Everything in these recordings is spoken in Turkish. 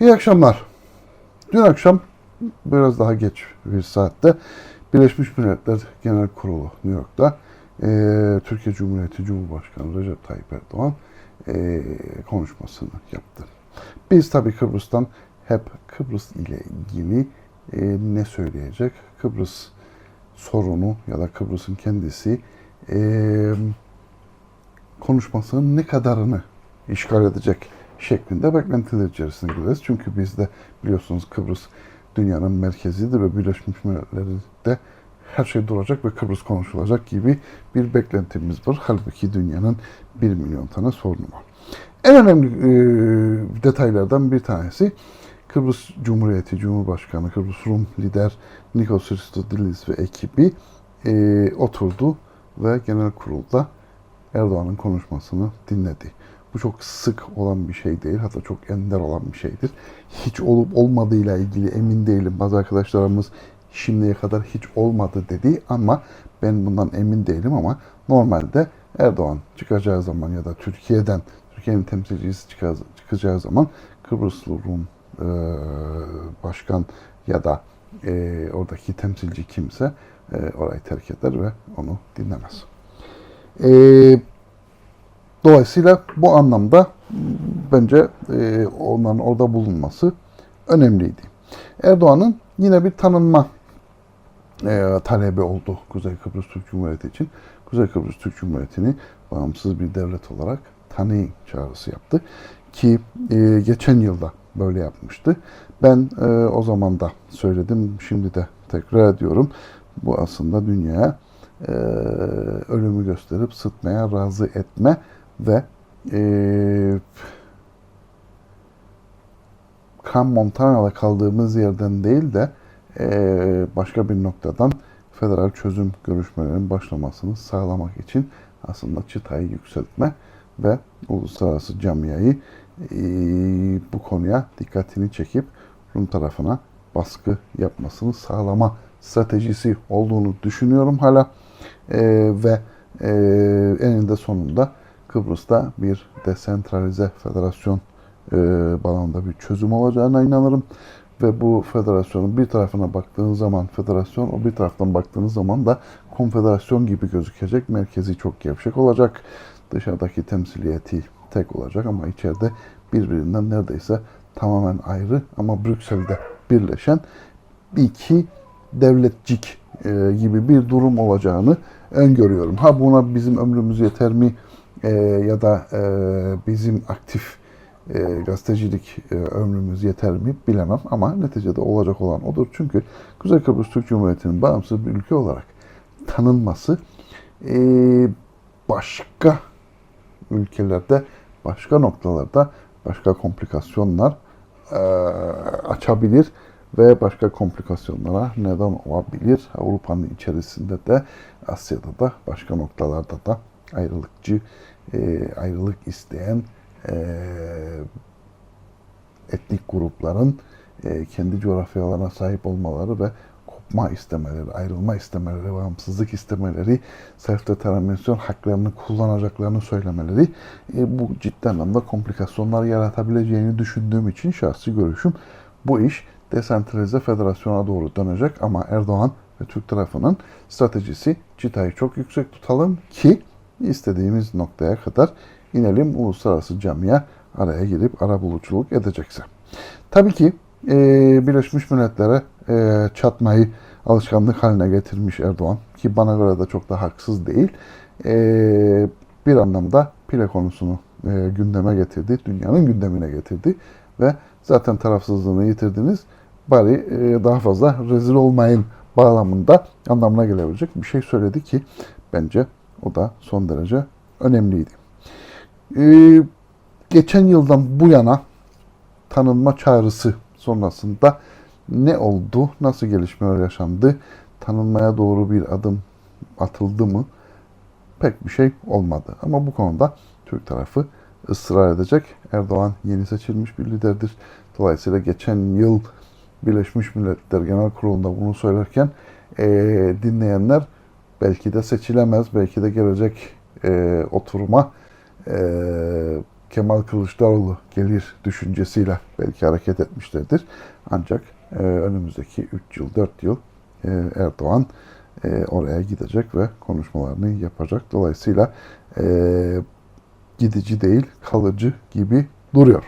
İyi akşamlar. Dün akşam biraz daha geç bir saatte Birleşmiş Milletler Genel Kurulu New York'ta eee, Türkiye Cumhuriyeti Cumhurbaşkanı Recep Tayyip Erdoğan eee, konuşmasını yaptı. Biz tabii Kıbrıs'tan hep Kıbrıs ile ilgili eee, ne söyleyecek, Kıbrıs sorunu ya da Kıbrıs'ın kendisi eee konuşmasının ne kadarını işgal edecek şeklinde beklentiler içerisinde gireriz. Çünkü bizde biliyorsunuz Kıbrıs dünyanın merkezidir ve Birleşmiş Milletler'de her şey duracak ve Kıbrıs konuşulacak gibi bir beklentimiz var. Halbuki dünyanın 1 milyon tane sorunu var. En önemli e, detaylardan bir tanesi Kıbrıs Cumhuriyeti Cumhurbaşkanı, Kıbrıs Rum lider Nikos Christodoulidis ve ekibi e, oturdu ve genel kurulda Erdoğan'ın konuşmasını dinledi. Bu çok sık olan bir şey değil. Hatta çok ender olan bir şeydir. Hiç olup olmadığıyla ilgili emin değilim. Bazı arkadaşlarımız şimdiye kadar hiç olmadı dedi ama ben bundan emin değilim ama normalde Erdoğan çıkacağı zaman ya da Türkiye'den Türkiye'nin temsilcisi çıkacağı, zaman Kıbrıslı Rum e, başkan ya da e, oradaki temsilci kimse e, orayı terk eder ve onu dinlemez. E, dolayısıyla bu anlamda bence e, onların orada bulunması önemliydi. Erdoğan'ın yine bir tanınma e, talebi oldu Kuzey Kıbrıs Türk Cumhuriyeti için. Kuzey Kıbrıs Türk Cumhuriyeti'ni bağımsız bir devlet olarak tanıyın çağrısı yaptı. Ki e, geçen yılda böyle yapmıştı. Ben e, o zaman da söyledim, şimdi de tekrar ediyorum. Bu aslında dünyaya e, ölümü gösterip sıtmaya razı etme ve e, Kan Montana'da kaldığımız yerden değil de e, başka bir noktadan federal çözüm görüşmelerinin başlamasını sağlamak için aslında çıtayı yükseltme ve uluslararası camiayı e, bu konuya dikkatini çekip Rum tarafına baskı yapmasını sağlama stratejisi olduğunu düşünüyorum hala. E, ve e, eninde sonunda Kıbrıs'ta bir desentralize federasyon e, bağlamında bir çözüm olacağına inanırım. Ve bu federasyonun bir tarafına baktığınız zaman federasyon, o bir taraftan baktığınız zaman da konfederasyon gibi gözükecek. Merkezi çok gevşek olacak. Dışarıdaki temsiliyeti tek olacak ama içeride birbirinden neredeyse tamamen ayrı ama Brüksel'de birleşen bir iki devletcik e, gibi bir durum olacağını öngörüyorum. Ha buna bizim ömrümüz yeter mi E, ya da e, bizim aktif e, gazetecilik e, ömrümüz yeter mi bilemem ama neticede olacak olan odur. Çünkü Kuzey Kıbrıs Türk Cumhuriyeti'nin bağımsız bir ülke olarak tanınması e, başka ülkelerde, başka noktalarda başka komplikasyonlar e, açabilir ve başka komplikasyonlara neden olabilir. Avrupa'nın içerisinde de Asya'da da başka noktalarda da ayrılıkçı, e, ayrılık isteyen e, etnik grupların e, kendi coğrafyalarına sahip olmaları ve kopma istemeleri, ayrılma istemeleri, bağımsızlık istemeleri, self-determinasyon haklarını kullanacaklarını söylemeleri e, bu ciddi anlamda komplikasyonlar yaratabileceğini düşündüğüm için şahsi görüşüm bu iş desentralize federasyona doğru dönecek. Ama Erdoğan ve Türk tarafının stratejisi çıtayı çok yüksek tutalım ki istediğimiz noktaya kadar inelim uluslararası camiye araya girip ara buluculuk edecekse. Tabii ki e, Birleşmiş Milletler'e e, çatmayı alışkanlık haline getirmiş Erdoğan ki bana göre de çok da haksız değil. E, bir anlamda pile konusunu e, gündeme getirdi, dünyanın gündemine getirdi ve zaten tarafsızlığını yitirdiniz. Bari e, daha fazla rezil olmayın bağlamında anlamına gelebilecek bir şey söyledi ki bence o da son derece önemliydi. Ee, geçen yıldan bu yana tanınma çağrısı sonrasında ne oldu, nasıl gelişmeler yaşandı, tanınmaya doğru bir adım atıldı mı pek bir şey olmadı. Ama bu konuda Türk tarafı ısrar edecek. Erdoğan yeni seçilmiş bir liderdir. Dolayısıyla geçen yıl Birleşmiş Milletler Genel Kurulu'nda bunu söylerken eee, dinleyenler belki de seçilemez, belki de gelecek eee, oturuma eee, Kemal Kılıçdaroğlu gelir düşüncesiyle belki hareket etmişlerdir. Ancak e, önümüzdeki 3 yıl, 4 yıl e, Erdoğan e, oraya gidecek ve konuşmalarını yapacak. Dolayısıyla e, gidici değil, kalıcı gibi duruyor.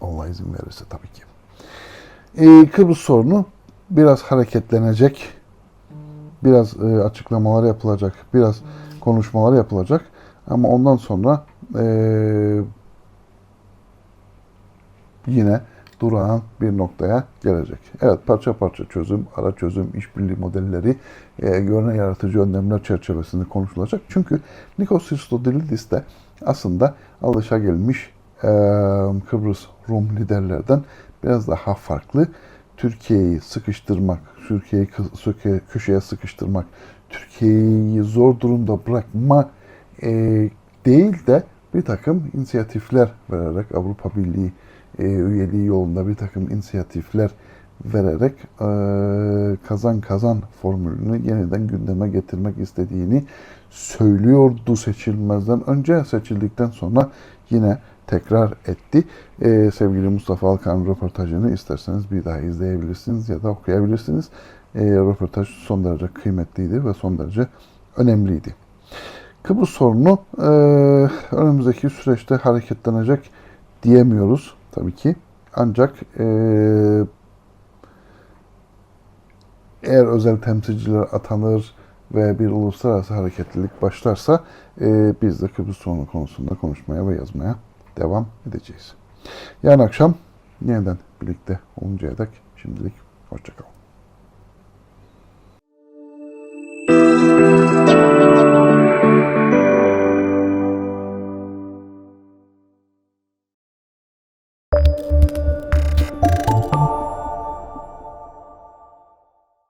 Allah izin verirse tabii ki. E, Kıbrıs sorunu biraz hareketlenecek, biraz e, açıklamalar yapılacak, biraz konuşmalar yapılacak. Ama ondan sonra e, yine durağan bir noktaya gelecek. Evet parça parça çözüm, ara çözüm, işbirliği modelleri, e, görünen yaratıcı önlemler çerçevesinde konuşulacak. Çünkü Nikos Christodoulidis de aslında alışagelmiş e, Kıbrıs Rum liderlerden biraz daha farklı. Türkiye'yi sıkıştırmak, Türkiye'yi köşeye sıkıştırmak, Türkiye'yi zor durumda bırakma e, değil de bir takım inisiyatifler vererek Avrupa Birliği e, üyeliği yolunda bir takım inisiyatifler vererek e, kazan kazan formülünü yeniden gündeme getirmek istediğini söylüyordu seçilmezden önce. Seçildikten sonra yine tekrar etti. E, sevgili Mustafa Alkan röportajını isterseniz bir daha izleyebilirsiniz ya da okuyabilirsiniz. E, röportaj son derece kıymetliydi ve son derece önemliydi. Kıbrıs sorunu e, önümüzdeki süreçte hareketlenecek diyemiyoruz tabii ki. Ancak e, eğer özel temsilciler atanır ve bir uluslararası hareketlilik başlarsa e, biz de Kıbrıs sorunu konusunda konuşmaya ve yazmaya devam edeceğiz. Yarın akşam yeniden birlikte oluncaya dek şimdilik hoşçakalın.